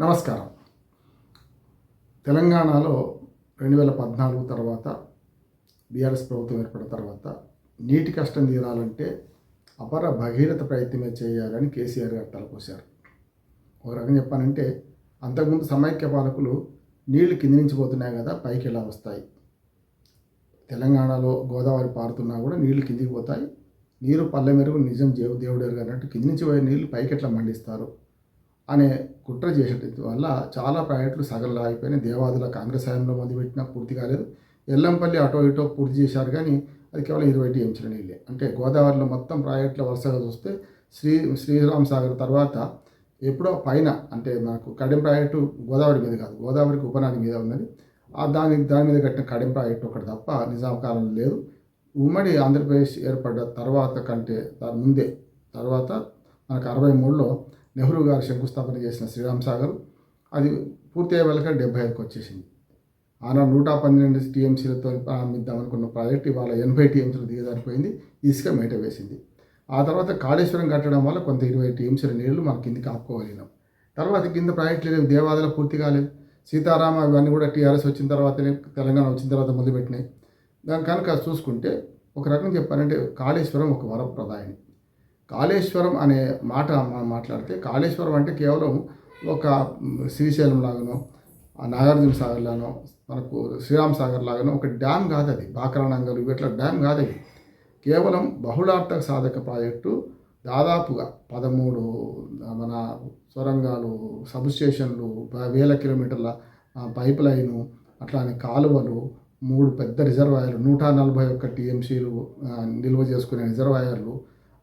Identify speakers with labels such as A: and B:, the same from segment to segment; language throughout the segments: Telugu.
A: నమస్కారం. తెలంగాణలో రెండు వేల పద్నాలుగు తర్వాత బీఆర్ఎస్ ప్రభుత్వం ఏర్పడిన తర్వాత నీటి కష్టం తీరాలంటే అపర భగీరథ ప్రయత్నమే చేయాలని కేసీఆర్ గారు తలపోశారు. ఒక రకంగా చెప్పానంటే అంతకుముందు సమైక్య పాలకులు నీళ్ళు కింది నుంచి పోతున్నాయి కదా పైకి ఎలా వస్తాయి? తెలంగాణలో గోదావరి పారుతున్నా కూడా నీళ్ళు కిందికి పోతాయి. నీరు పల్లె మెరుగు నిజం దేవు దేవుడు అన్నట్టు కింది నుంచి పోయే నీళ్ళు పైకి ఎట్లా మండిస్తారు? అనే కుట్ర చేసేట వల్ల చాలా ప్రాజెక్టులు సగలు ఆగిపోయినాయి. దేవాదుల కాంగ్రెస్ హయాంలో మొదలుపెట్టినా పూర్తి కాలేదు. ఎల్లంపల్లి అటో ఇటో పూర్తి చేశారు కానీ అది కేవలం ఇరవై టీఎంసీల నీళ్ళే. అంటే గోదావరిలో మొత్తం ప్రాజెక్టుల వరుసగా చూస్తే శ్రీ శ్రీరామ్ సాగర్ తర్వాత ఎప్పుడో పైన అంటే మనకు కడెం ప్రాజెక్టు గోదావరి మీద కాదు గోదావరికి ఉపనది మీద ఉన్నది. ఆ దాని దాని మీద కట్టిన కడెం ప్రాజెక్టు ఒకటి తప్ప నిజాం కాలంలో లేదు. ఉమ్మడి ఆంధ్రప్రదేశ్ ఏర్పడ్డ తర్వాత కంటే దాని ముందే తర్వాత మనకు అరవై మూడులో నెహ్రూ గారు శంకుస్థాపన చేసిన శ్రీరామ్ సాగర్ అది పూర్తి అయ్యే వాళ్ళకి డెబ్బై ఐదుకి వచ్చేసింది. ఆనాడు నూట పన్నెండు టీఎంసీలతో ప్రారంభిద్దాం అనుకున్న ప్రాజెక్ట్ ఇవాళ ఎనభై టీఎంసీలు దిగజారిపోయింది ఇసుక మేట వేసింది. ఆ తర్వాత కాళేశ్వరం కట్టడం వల్ల కొంత ఇరవై టీఎంసీల నీళ్ళు మన కిందికి ఆపుకోగలిగినాం. తర్వాత కింద ప్రాజెక్టులు లేవు దేవాదాలు పూర్తి కాలేదు. సీతారామ ఇవన్నీ కూడా టీఆర్ఎస్ వచ్చిన తర్వాతనే తెలంగాణ వచ్చిన తర్వాత మొదలుపెట్టినాయి. దాని కనుక చూసుకుంటే ఒక రకం చెప్పాలంటే కాళేశ్వరం ఒక వరప్రదాయని. కాళేశ్వరం అనే మాట మనం మాట్లాడితే కాళేశ్వరం అంటే కేవలం ఒక శ్రీశైలం లాగానో నాగార్జున సాగర్ లాగానో మనకు శ్రీరామ్ సాగర్ లాగానో ఒక డ్యామ్ కాదు అది. బాకరానంగలు ఇట్లా డ్యామ్ కాదు అది. కేవలం బహుళార్థక సాధక ప్రాజెక్టు దాదాపుగా పదమూడు మన సొరంగాలు సబ్ స్టేషన్లు వేల కిలోమీటర్ల పైప్ లైను అట్లానే కాలువలు మూడు పెద్ద రిజర్వాయర్లు నూట నలభై ఒక్క టీఎంసీలు నిల్వ చేసుకునే రిజర్వాయర్లు.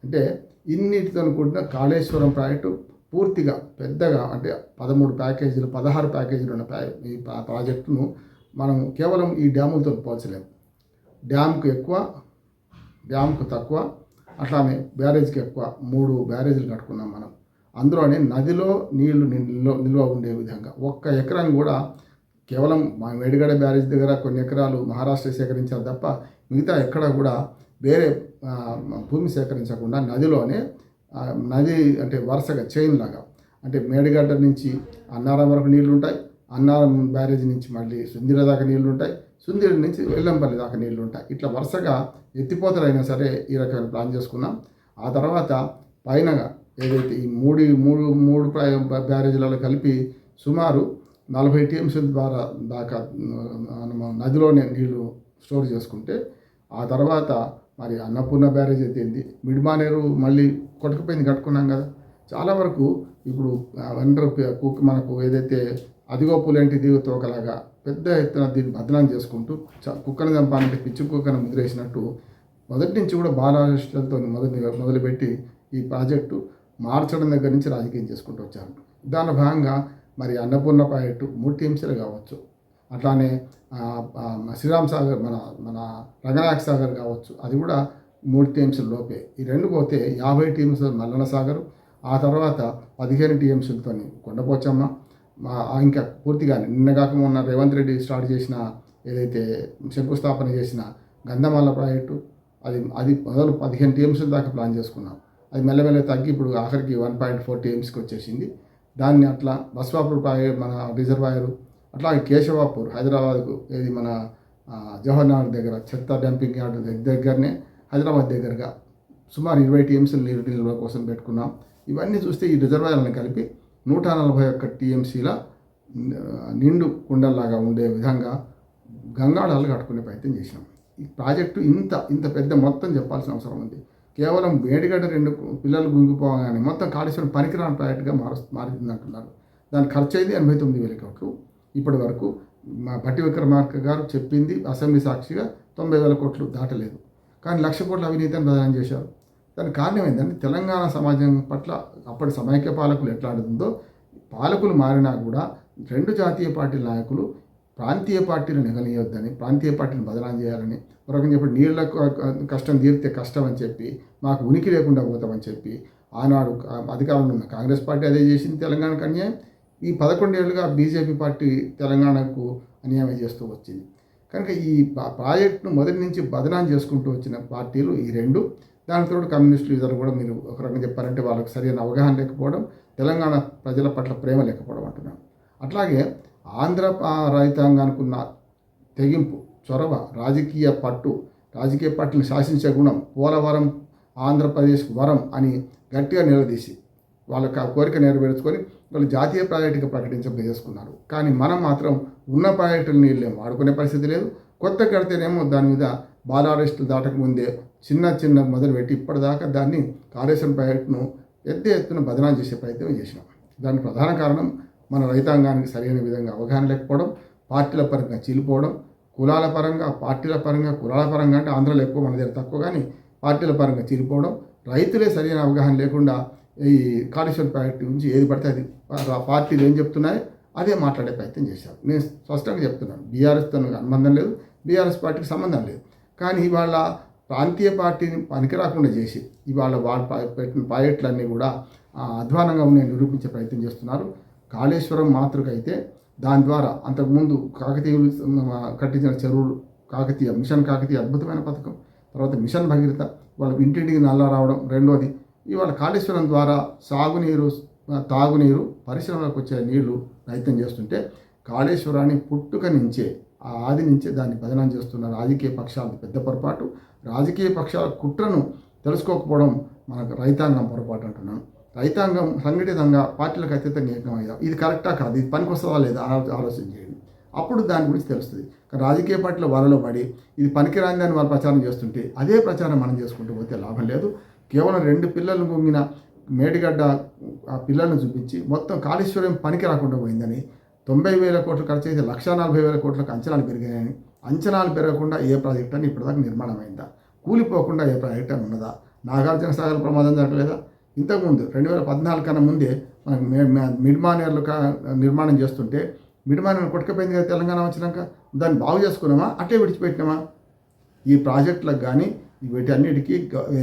A: అంటే ఇన్నిటితో కూడిన కాళేశ్వరం ప్రాజెక్టు పూర్తిగా పెద్దగా అంటే పదమూడు ప్యాకేజీలు పదహారు ప్యాకేజీలు ఉన్న ప్రా ఈ ప్రాజెక్టును మనం కేవలం ఈ డ్యాములతో పోల్చలేము డ్యామ్కు ఎక్కువ డ్యామ్కు తక్కువ అట్లానే బ్యారేజ్కి ఎక్కువ మూడు బ్యారేజీలు కట్టుకున్నాం మనం. అందులోనే నదిలో నీళ్ళు నిల్వ నిల్వ ఉండే విధంగా ఒక్క ఎకరం కూడా కేవలం మా మేడిగడ బ్యారేజ్ దగ్గర కొన్ని ఎకరాలు మహారాష్ట్ర సేకరించారు తప్ప మిగతా ఎక్కడ కూడా వేరే భూమి సేకరించకుండా నదిలోనే నది అంటే వరుసగా చైన్ లాగా అంటే మేడిగడ్డ నుంచి అన్నారం వరకు నీళ్ళు ఉంటాయి అన్నారం బ్యారేజ్ నుంచి మళ్ళీ సుందిర దాకా నీళ్ళు ఉంటాయి సుందిర నుంచి వెల్లంపల్లి దాకా నీళ్ళు ఉంటాయి ఇట్లా వరుసగా ఎత్తిపోతలైనా సరే ఈ రకమైన ప్లాన్ చేసుకున్నాం. ఆ తర్వాత పైనగా ఏదైతే ఈ మూడు మూడు మూడు బ్యారేజీలలో కలిపి సుమారు నలభై టీఎంసీల ద్వారా దాకా నదిలోనే నీళ్ళు స్టోర్ చేసుకుంటే ఆ తర్వాత మరి అన్నపూర్ణ బ్యారేజ్ అయితే మిడిమానేరు మళ్ళీ కొట్టుకుపోయింది కట్టుకున్నాం కదా. చాలా వరకు ఇప్పుడు వెండర్ కుక్ మనకు ఏదైతే అదిగో పులేంటి దిగు తోకలాగా పెద్ద ఎత్తున దీన్ని బదనాం చేసుకుంటూ కుక్కను చంపాలంటే పిచ్చి కుక్కను ముద్రేసినట్టు మొదటి నుంచి కూడా బాలరాష్ట్రాలతో మొదటి మొదలుపెట్టి ఈ ప్రాజెక్టు మార్చడం దగ్గర నుంచి రాజకీయం చేసుకుంటూ వచ్చారు. దాని భాగంగా మరి అన్నపూర్ణ ప్రాజెక్టు మూడు టీమ్స్లు కావచ్చు. అట్లానే శ్రీరామ్ సాగర్ మన మన రంగనాయక సాగర్ కావచ్చు అది కూడా మూడు టీమ్స్ లోపే. ఈ రెండు పోతే యాభై టీమ్స్ మల్లన సాగర్ ఆ తర్వాత పదిహేను టీఎంసీలతో కొండపోచమ్మ ఇంకా పూర్తిగా నిన్నగాక మొన్న రేవంత్ రెడ్డి స్టార్ట్ చేసిన ఏదైతే శంకుస్థాపన చేసిన గంధమాల ప్రాజెక్టు అది అది మొదలు పదిహేను టీఎంసీల దాకా ప్లాన్ చేసుకున్నాం. అది మెల్లమెల్ల తగ్గి ఇప్పుడు ఆఖరికి వన్ పాయింట్ ఫోర్ టీఎంసీకి వచ్చేసింది. దాన్ని అట్లా బస్వాపూర్ ప్రాజెక్ట్ మన రిజర్వాయరు అట్లా కేశవాపూర్ హైదరాబాద్కు ఏది మన జవహర్లాల్ దగ్గర చెత్త డంపింగ్ యార్డ్ దగ్గరనే హైదరాబాద్ దగ్గరగా సుమారు ఇరవై టీఎంసీలు నీరు నిల్వ కోసం పెట్టుకున్నాం. ఇవన్నీ చూస్తే ఈ రిజర్వాయర్లను కలిపి నూట నలభై ఒక్క టీఎంసీల నిండు కుండల్లాగా ఉండే విధంగా గంగాళాలు కట్టుకునే ప్రయత్నం చేసినాం ఈ ప్రాజెక్టు ఇంత ఇంత పెద్ద మొత్తం చెప్పాల్సిన అవసరం ఉంది. కేవలం వేడిగడ్డ రెండు పిల్లలు గుంగిపోగానే మొత్తం కాళేశ్వరం పనికిరాని ప్రాజెక్టుగా మారు మారింది అంటున్నారు దాని ఖర్చు అయింది ఎనభై తొమ్మిది వేల కోట్లు ఇప్పటి వరకు మా భట్టి విక్రమార్క గారు చెప్పింది అసెంబ్లీ సాక్షిగా తొంభై వేల కోట్లు దాటలేదు. కానీ లక్ష కోట్ల అవినీతిని ప్రదానం చేశారు. దానికి కారణం ఏంటంటే తెలంగాణ సమాజం పట్ల అప్పటి సమైక్య పాలకులు ఎట్లాడుతుందో పాలకులు మారినా కూడా రెండు జాతీయ పార్టీల నాయకులు ప్రాంతీయ పార్టీలు నెగనీయొద్దని ప్రాంతీయ పార్టీని బదనాం చేయాలని మరొక చెప్పి నీళ్ళ కష్టం తీరితే కష్టం అని చెప్పి మాకు ఉనికి లేకుండా పోతామని చెప్పి ఆనాడు అధికారంలో ఉన్న కాంగ్రెస్ పార్టీ అదే చేసింది తెలంగాణకు అన్యాయం. ఈ పదకొండేళ్ళుగా బీజేపీ పార్టీ తెలంగాణకు అన్యాయం చేస్తూ వచ్చింది. కనుక ఈ ప్రాజెక్టును మొదటి నుంచి బదనాం చేసుకుంటూ వచ్చిన పార్టీలు ఈ రెండు. దానితో కమ్యూనిస్టులు ఇద్దరు కూడా మీరు ఒక రకంగా చెప్పారంటే వాళ్ళకి సరైన అవగాహన లేకపోవడం తెలంగాణ ప్రజల పట్ల ప్రేమ లేకపోవడం అంటున్నాను అట్లాగే ఆంధ్ర రైతాంగానికి ఉన్న తెగింపు చొరవ రాజకీయ పట్టు రాజకీయ పట్టుని శాసించే గుణం పోలవరం ఆంధ్రప్రదేశ్ వరం అని గట్టిగా నిలదీసి వాళ్ళ కోరిక నెరవేర్చుకొని వాళ్ళు జాతీయ ప్రాజెక్టుగా ప్రకటించబోయేసుకున్నారు కానీ మనం మాత్రం ఉన్న ప్రాజెక్టుల నీళ్ళేం వాడుకునే పరిస్థితి లేదు. కొత్త కడితేనేమో దాని మీద బాలారెస్టులు దాటకముందే చిన్న చిన్న మొదలుపెట్టి ఇప్పటిదాకా దాన్ని కాళేశ్వరం ప్రాజెక్టును పెద్ద ఎత్తున బదనాలు చేసే ప్రయత్నం చేసినాం. దానికి ప్రధాన కారణం మన రైతాంగానికి సరైన విధంగా అవగాహన లేకపోవడం పార్టీల పరంగా చీలిపోవడం కులాల పరంగా పార్టీల పరంగా కులాల పరంగా అంటే ఆంధ్రలో ఎక్కువ మన దగ్గర తక్కువ కానీ పార్టీల పరంగా చీలిపోవడం రైతులే సరైన అవగాహన లేకుండా ఈ కాళేశ్వరం పార్టీ గురించి ఏది పడితే అది. ఆ పార్టీలు ఏం చెప్తున్నాయో? అదే మాట్లాడే ప్రయత్నం చేశారు. నేను స్పష్టంగా చెప్తున్నాను. బీఆర్ఎస్తో అనుబంధం లేదు. బీఆర్ఎస్ పార్టీకి సంబంధం లేదు. కానీ ఇవాళ ప్రాంతీయ పార్టీని పనికి రాకుండా చేసి ఇవాళ వాళ్ళు పెట్టిన ప్రాజెక్టులన్నీ కూడా అధ్వానంగా ఉన్నాయి నిరూపించే ప్రయత్నం చేస్తున్నారు. కాళేశ్వరం మాతృక అయితే దాని ద్వారా అంతకుముందు కాకతీయులు కట్టించిన చెరువులు కాకతీయ మిషన్ కాకతీయ అద్భుతమైన పథకం తర్వాత మిషన్ భగీరథ వాళ్ళ ఇంటింటికి నల్ల రావడం రెండోది. ఇవాళ కాళేశ్వరం ద్వారా సాగునీరు తాగునీరు పరిశ్రమలకు వచ్చే నీళ్ళు రైతం చేస్తుంటే కాళేశ్వరాన్ని పుట్టుక నుంచే ఆ ఆది నుంచే దాన్ని భజనం చేస్తున్న రాజకీయ పక్షాలది పెద్ద పొరపాటు. రాజకీయ పక్షాల కుట్రను తెలుసుకోకపోవడం మనకు రైతాంగం పొరపాటు అంటున్నాను. రైతాంగం సంఘటితంగా పార్టీలకు అత్యంతంగా ఏకమయ్యాం ఇది కరెక్టా కాదు? ఇది పనికి వస్తుందా లేదా ఆలోచన చేయండి. అప్పుడు దాని గురించి తెలుస్తుంది. కానీ రాజకీయ పార్టీల వలలో పడి ఇది పనికిరాంది అని వాళ్ళు ప్రచారం చేస్తుంటే అదే ప్రచారం మనం చేసుకుంటూ పోతే లాభం లేదు. కేవలం రెండు పిల్లలను పొంగిన మేడిగడ్డ ఆ పిల్లలను చూపించి మొత్తం కాళేశ్వరం పనికి రాకుండా పోయిందని తొంభై వేల కోట్లు ఖర్చు అయితే లక్ష నలభై వేల కోట్లకు అంచనాలు పెరిగాయని అంచనాలు పెరగకుండా ఏ ప్రాజెక్ట్ అని ఇప్పటిదాకా నిర్మాణం అయిందా కూలిపోకుండా ఏ ప్రాజెక్ట్ అని ఉన్నదా? నాగార్జున సాగర్ ప్రమాదం జరగలేదా? ఇంతకుముందు రెండు వేల పద్నాలుగు కన్నా ముందే మనకు మిడ్మానేర్లు మిడ్ నిర్మాణం చేస్తుంటే మిడ్ మానేర్ కొట్టుకుపోయింది కదా తెలంగాణ వచ్చినాక? దాన్ని బాగు చేసుకున్నామా? అట్టే విడిచిపెట్టినామా? ఈ ప్రాజెక్టులకు కానీ వీటన్నిటికీ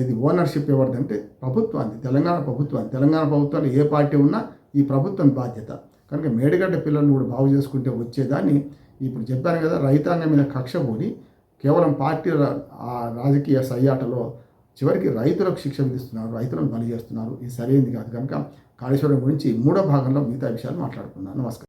A: ఇది ఓనర్షిప్ ఎవరిదంటే ప్రభుత్వాన్ని తెలంగాణ ప్రభుత్వాన్ని. తెలంగాణ ప్రభుత్వాన్ని ఏ పార్టీ ఉన్నా ఈ ప్రభుత్వం బాధ్యత. కనుక మేడిగడ్డ పిల్లల్ని కూడా బాగు చేసుకుంటే వచ్చేదాన్ని. ఇప్పుడు చెప్పాను కదా రైతాంగం మీద కక్ష పోని కేవలం పార్టీ ఆ రాజకీయ సయ్యాటలో చివరికి రైతులకు శిక్ష విధిస్తున్నారు రైతులను బలి చేస్తున్నారు. ఇది సరైనది కాదు. కనుక కాళేశ్వరం గురించి మూడో భాగంలో మిగతా విషయాలు మాట్లాడుకున్నాను నమస్కారం.